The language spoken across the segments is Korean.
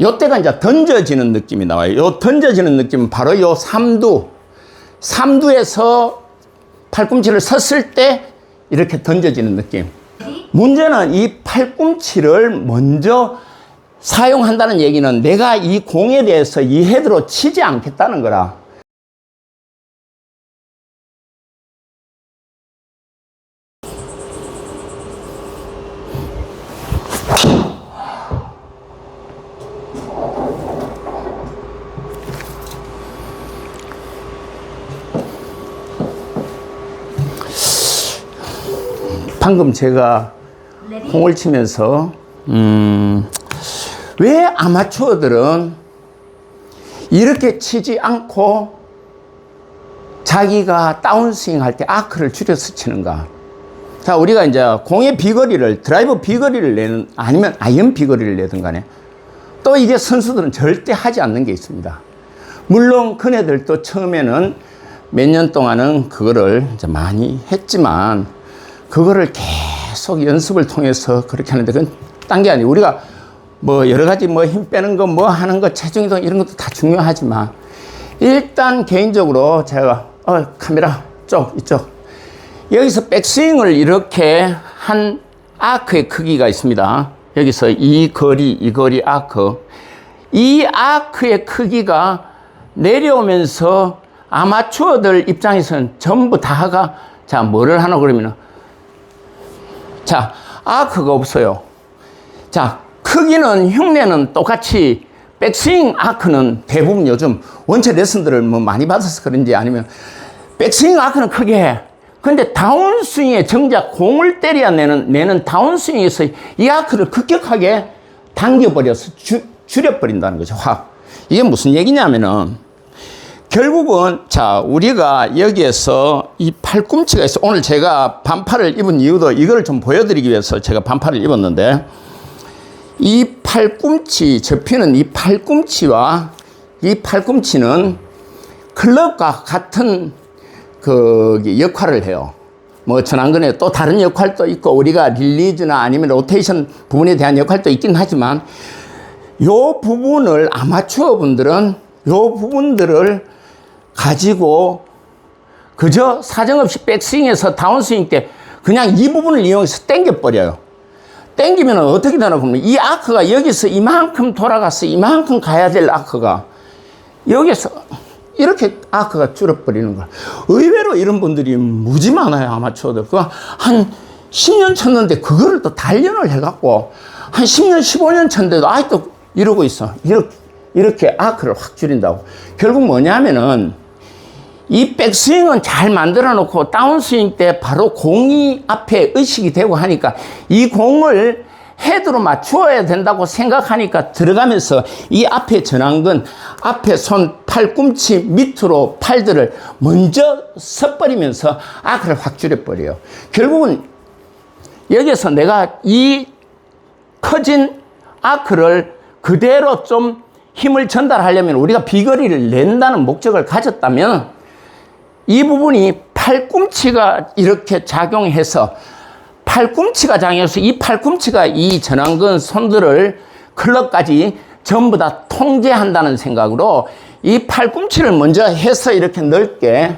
요때가 이제 던져지는 느낌이 나와요. 요 던져지는 느낌은 바로 요 삼두. 삼두에서 팔꿈치를 섰을 때 이렇게 던져지는 느낌. 문제는 이 팔꿈치를 먼저 사용한다는 얘기는 내가 이 공에 대해서 이 헤드로 치지 않겠다는 거라. 방금 제가 공을 치면서 음, 왜 아마추어들은 이렇게 치지 않고 자기가 다운스윙 할 때 아크를 줄여서 치는가? 자, 우리가 이제 공의 비거리를, 드라이브 비거리를 내는, 아니면 아이언 비거리를 내든 간에 또 이게 선수들은 절대 하지 않는 게 있습니다. 물론 그네들도 처음에는 몇 년 동안은 그거를 많이 했지만 그거를 계속 연습을 통해서 그렇게 하는데 그건 딴 게 아니에요. 우리가 뭐 여러 가지 뭐 힘 빼는 거 뭐 하는 거 체중 이동 이런 것도 다 중요하지만 일단 개인적으로 제가 어 카메라 쪽 이쪽 여기서 백스윙을 이렇게 한 아크의 크기가 있습니다. 여기서 이 거리 이 거리 아크 이 아크의 크기가 내려오면서 아마추어들 입장에서는 전부 다가 자 뭐를 하나 그러면은 자 아크가 없어요. 자, 크기는 흉내는 똑같이 백스윙 아크는 대부분 요즘 원체 레슨들을 뭐 많이 받아서 그런지 아니면 백스윙 아크는 크게 해. 근데 다운스윙에 정작 공을 때려야 내는, 내는 다운스윙에서 이 아크를 급격하게 당겨버려서 주, 줄여버린다는 거죠. 확. 이게 무슨 얘기냐면은 결국은 자 우리가 여기에서 이 팔꿈치가 있어 오늘 제가 반팔을 입은 이유도 이걸 좀 보여드리기 위해서 제가 반팔을 입었는데 이 팔꿈치 접히는 이 팔꿈치와 이 팔꿈치는 클럽과 같은 그 역할을 해요. 뭐 전완근에 또 다른 역할도 있고 우리가 릴리즈나 아니면 로테이션 부분에 대한 역할도 있긴 하지만 요 부분을 아마추어 분들은 요 부분들을 가지고 그저 사정없이 백스윙에서 다운스윙 때 그냥 이 부분을 이용해서 당겨버려요. 땡기면 어떻게 되나 보면 이 아크가 여기서 이만큼 돌아가서 이만큼 가야 될 아크가 여기서 이렇게 아크가 줄어버리는 거야. 의외로 이런 분들이 무지 많아요, 아마추어들. 그한 10년 쳤는데 그거를 또 단련을 해갖고 한 10년, 15년 쳤는데도 아직도 이러고 있어. 이렇게, 이렇게 아크를 확 줄인다고. 결국 뭐냐면은 이 백스윙은 잘 만들어 놓고 다운스윙 때 바로 공이 앞에 의식이 되고 하니까 이 공을 헤드로 맞추어야 된다고 생각하니까 들어가면서 이 앞에 전완근, 앞에 손, 팔꿈치 밑으로 팔들을 먼저 섞버리면서 아크를 확 줄여버려요. 결국은 여기서 내가 이 커진 아크를 그대로 좀 힘을 전달하려면 우리가 비거리를 낸다는 목적을 가졌다면 이 부분이 팔꿈치가 이렇게 작용해서 팔꿈치가 작용해서 이 팔꿈치가 이 전완근 손들을 클럽까지 전부 다 통제한다는 생각으로 이 팔꿈치를 먼저 해서 이렇게 넓게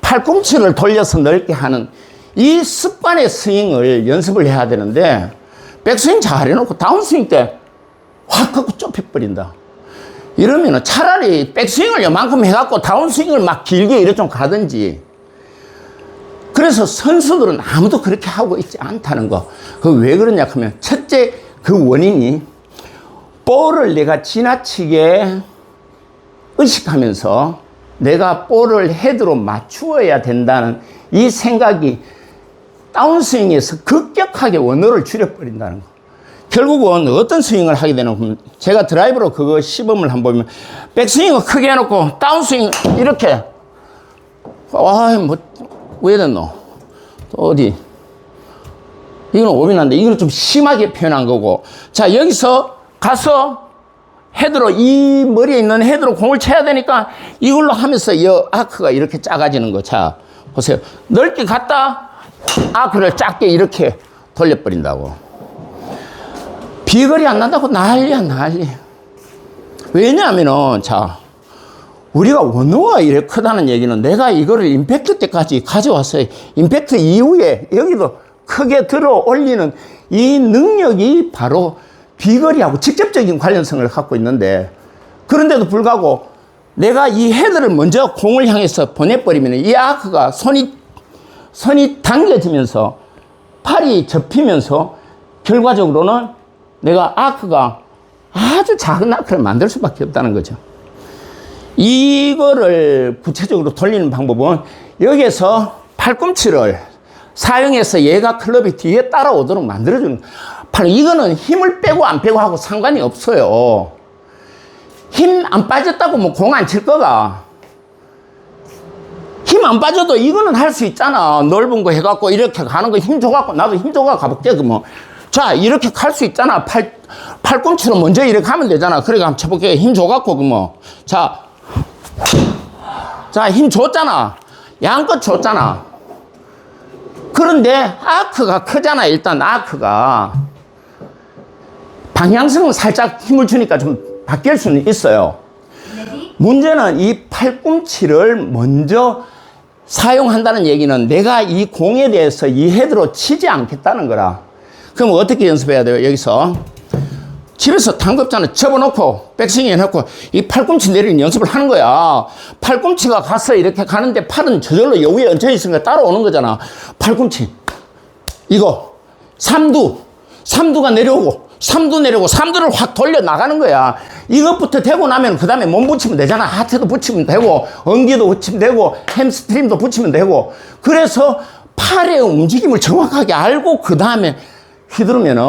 팔꿈치를 돌려서 넓게 하는 이 습관의 스윙을 연습을 해야 되는데 백스윙 잘 해놓고 다운스윙 때확 갖고 좁혀버린다. 이러면은 차라리 백스윙을 요만큼 해갖고 다운스윙을 막 길게 이래 좀 가든지. 그래서 선수들은 아무도 그렇게 하고 있지 않다는 거. 그 왜 그러냐 하면 첫째 그 원인이 볼을 내가 지나치게 의식하면서 내가 볼을 헤드로 맞추어야 된다는 이 생각이 다운스윙에서 급격하게 원호를 줄여버린다는 거. 결국은 어떤 스윙을 하게 되는 제가 드라이브로 그거 시범을 한번 보면 백스윙을 크게 해놓고 다운스윙 이렇게. 아뭐왜 됐노? 어디? 이거는 오비난데 이거는 좀 심하게 표현한 거고. 자 여기서 가서 헤드로 이 머리에 있는 헤드로 공을 쳐야 되니까 이걸로 하면서 이 아크가 이렇게 작아지는 거. 자 보세요. 넓게 갔다 아크를 작게 이렇게 돌려버린다고 비거리 안 난다고 난리야 난리 왜냐하면은, 자, 우리가 원호가 이래 크다는 얘기는 내가 이거를 임팩트 때까지 가져왔어요. 임팩트 이후에 여기도 크게 들어 올리는 이 능력이 바로 비거리하고 직접적인 관련성을 갖고 있는데 그런데도 불구하고 내가 이 헤드를 먼저 공을 향해서 보내버리면 이 아크가 손이 선이 당겨지면서 팔이 접히면서 결과적으로는 내가 아크가 아주 작은 아크를 만들 수밖에 없다는 거죠. 이거를 구체적으로 돌리는 방법은 여기에서 팔꿈치를 사용해서 얘가 클럽이 뒤에 따라오도록 만들어주는 팔 이거는 힘을 빼고 안 빼고 하고 상관이 없어요. 힘 안 빠졌다고 뭐 공 안 칠 거가. 힘 안 빠져도 이거는 할 수 있잖아. 넓은 거 해갖고 이렇게 가는 거 힘 줘갖고 나도 힘 줘가 가볼게 그 뭐. 자 이렇게 갈 수 있잖아. 팔 팔꿈치로 먼저 이렇게 하면 되잖아. 그러니까 한번 쳐볼게. 힘 줘갖고 그 뭐. 자, 자 힘 줬잖아. 양껏 줬잖아. 그런데 아크가 크잖아. 일단 아크가 방향성은 살짝 힘을 주니까 좀 바뀔 수는 있어요. 문제는 이 팔꿈치를 먼저 사용한다는 얘기는 내가 이 공에 대해서 이 헤드로 치지 않겠다는 거라. 그럼 어떻게 연습해야 돼요? 여기서 집에서 당급자는 접어놓고 백스윙 해놓고 이 팔꿈치 내리는 연습을 하는 거야. 팔꿈치가 가서 이렇게 가는데 팔은 저절로 여기에 얹혀 있으니까 따라오는 거잖아. 팔꿈치 이거 삼두 삼두가 내려오고 삼두 내려오고 삼두를 확 돌려 나가는 거야. 이것부터 되고 나면 그 다음에 몸 붙이면 되잖아. 하트도 붙이면 되고 엉기도 붙이면 되고 햄스트링도 붙이면 되고 그래서 팔의 움직임을 정확하게 알고 그 다음에 휘두르면은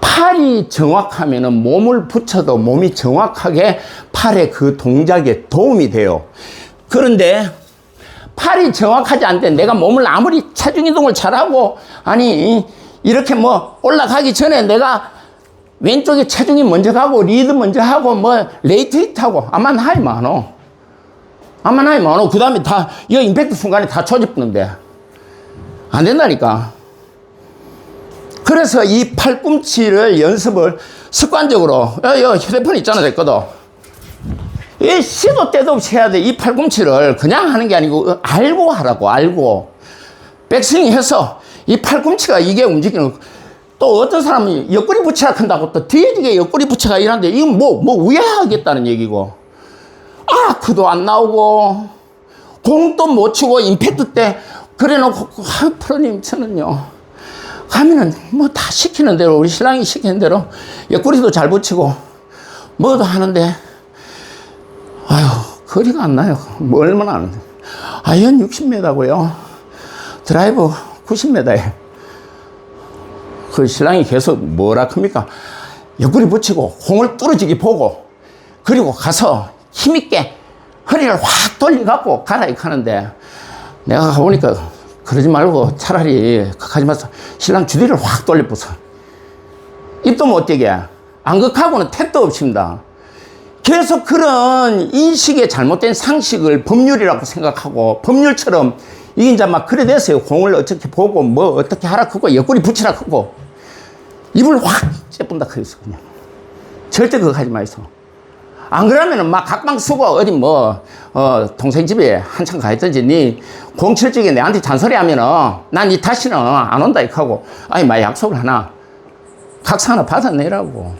팔이 정확하면은 몸을 붙여도 몸이 정확하게 팔의 그 동작에 도움이 돼요. 그런데 팔이 정확하지 않대 내가 몸을 아무리 체중 이동을 잘하고 아니 이렇게 뭐 올라가기 전에 내가 왼쪽에 체중이 먼저 가고 리드 먼저 하고 뭐 레이트 히트 하고 아마 나이 많어. 아마 나이 많어. 그 다음에 다, 이 임팩트 순간에 다 초집는데. 안 된다니까. 그래서 이 팔꿈치를 연습을 습관적으로, 야, 야, 휴대폰 있잖아, 됐거든. 이 시도 때도 없이 해야 돼. 이 팔꿈치를 그냥 하는 게 아니고, 알고 하라고, 알고. 백스윙 해서 이 팔꿈치가 이게 움직이는, 또 어떤 사람은 옆구리 부채가 큰다고 또 뒤에 이게 옆구리 부채가 이런데, 이건 뭐, 뭐 우회하겠다는 얘기고. 아, 그도 안 나오고, 공도 못 치고, 임팩트 때, 그래 놓고, 아, 프로님, 저는요. 가면은 뭐 다 시키는 대로 우리 신랑이 시키는 대로 옆구리도 잘 붙이고 뭐도 하는데 아유 거리가 안 나요. 뭐 얼마나 하는데 아연 60m고요. 드라이브 90m에 그 신랑이 계속 뭐라 합니까? 옆구리 붙이고 공을 뚫어지게 보고 그리고 가서 힘있게 허리를 확 돌려갖고 가라 이렇게 하는데 내가 가보니까 그러지 말고 차라리 극하지 마서 신랑 주디를 확 돌려 부숴. 입도 못 되게. 안 극하고는 택도 없습니다. 계속 그런 인식의 잘못된 상식을 법률이라고 생각하고 법률처럼 이게 이제 막 그래 됐어요. 공을 어떻게 보고 뭐 어떻게 하라 크고 옆구리 붙이라 크고 입을 확 째분다 그랬어 그냥. 절대 그거 하지 마이소. 안 그러면은 막 각방 쓰고 어디 뭐, 어, 동생 집에 한참 가 있던지 니 공칠 적에 내한테 잔소리 하면은 난 이 다시는 안 온다 이렇게 하고 아니 막 약속을 하나 각서 하나 받아내라고.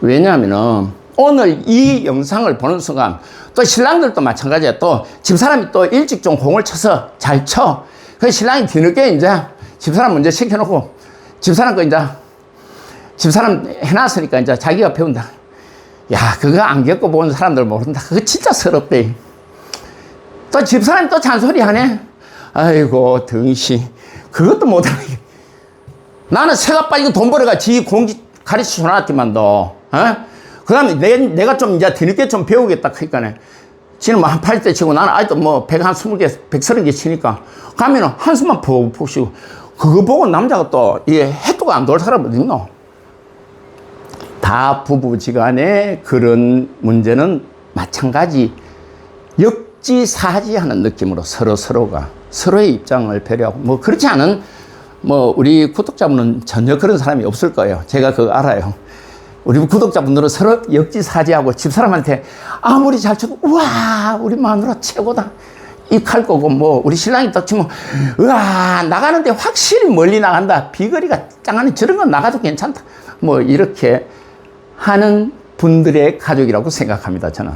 왜냐하면은 오늘 이 영상을 보는 순간 또 신랑들도 마찬가지야. 또 집사람이 또 일찍 좀 공을 쳐서 잘 쳐. 그 신랑이 뒤늦게 이제 집사람 먼저 시켜놓고 집사람 거 이제 집사람 해놨으니까 이제 자기가 배운다. 야, 그거 안 겪고 본 사람들 모른다. 그거 진짜 서럽대. 또 집사람이 또 잔소리 하네. 아이고, 등시. 그것도 못하네. 나는 새가 빠지고 돈 벌어가 지 공기 가르쳐 놨지만 너, 어? 그 다음에 내, 내가 좀 이제 뒤늦게 좀 배우겠다. 그러니까네. 지는 뭐한 80대 치고 나는 아직도 뭐 100 한 20개, 130개 치니까 가면은 한숨만 푹푹 쉬고 그거 보고 남자가 또 이게 해도가 안 돌 사람 어디 있노? 다 부부지간에 그런 문제는 마찬가지 역지사지하는 느낌으로 서로 서로가 서로의 입장을 배려하고 뭐 그렇지 않은 뭐 우리 구독자분은 전혀 그런 사람이 없을 거예요. 제가 그거 알아요. 우리 구독자분들은 서로 역지사지하고 집사람한테 아무리 잘 쳐도 우와 우리 마누라 최고다 이할 거고 뭐 우리 신랑이 딱 치면 우와 나가는데 확실히 멀리 나간다 비거리가 짱하니 저런 건 나가도 괜찮다 뭐 이렇게 하는 분들의 가족이라고 생각합니다 저는.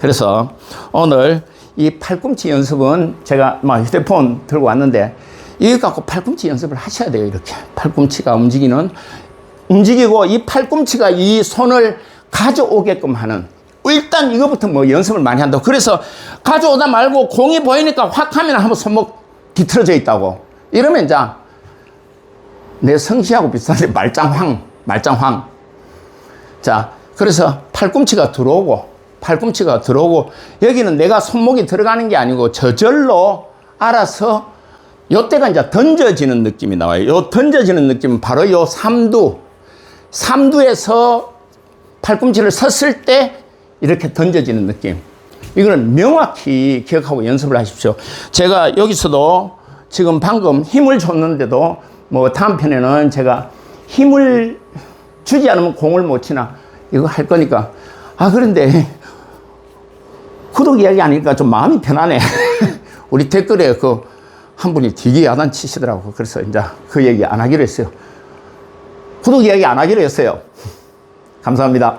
그래서 오늘 이 팔꿈치 연습은 제가 막 휴대폰 들고 왔는데 이거 갖고 팔꿈치 연습을 하셔야 돼요 이렇게. 팔꿈치가 움직이는 움직이고 이 팔꿈치가 이 손을 가져오게끔 하는. 일단 이거부터 뭐 연습을 많이 한다고. 그래서 가져오다 말고 공이 보이니까 확 하면 한번 손목 뒤틀어져 있다고. 이러면 이제 내 성시하고 비슷한데 말짱황 말짱황 자 그래서 팔꿈치가 들어오고 팔꿈치가 들어오고 여기는 내가 손목이 들어가는 게 아니고 저절로 알아서 요때가 이제 던져지는 느낌이 나와요. 요 던져지는 느낌은 바로 요 삼두. 삼두에서 팔꿈치를 섰을 때 이렇게 던져지는 느낌. 이거는 명확히 기억하고 연습을 하십시오. 제가 여기서도 지금 방금 힘을 줬는데도 뭐 다음 편에는 제가 힘을 주지 않으면 공을 못 치나 이거 할 거니까 아 그런데 구독 이야기 하니까 좀 마음이 편하네. 우리 댓글에 그 한 분이 되게 야단 치시더라고. 그래서 이제 그 얘기 안 하기로 했어요. 구독 이야기 안 하기로 했어요. 감사합니다.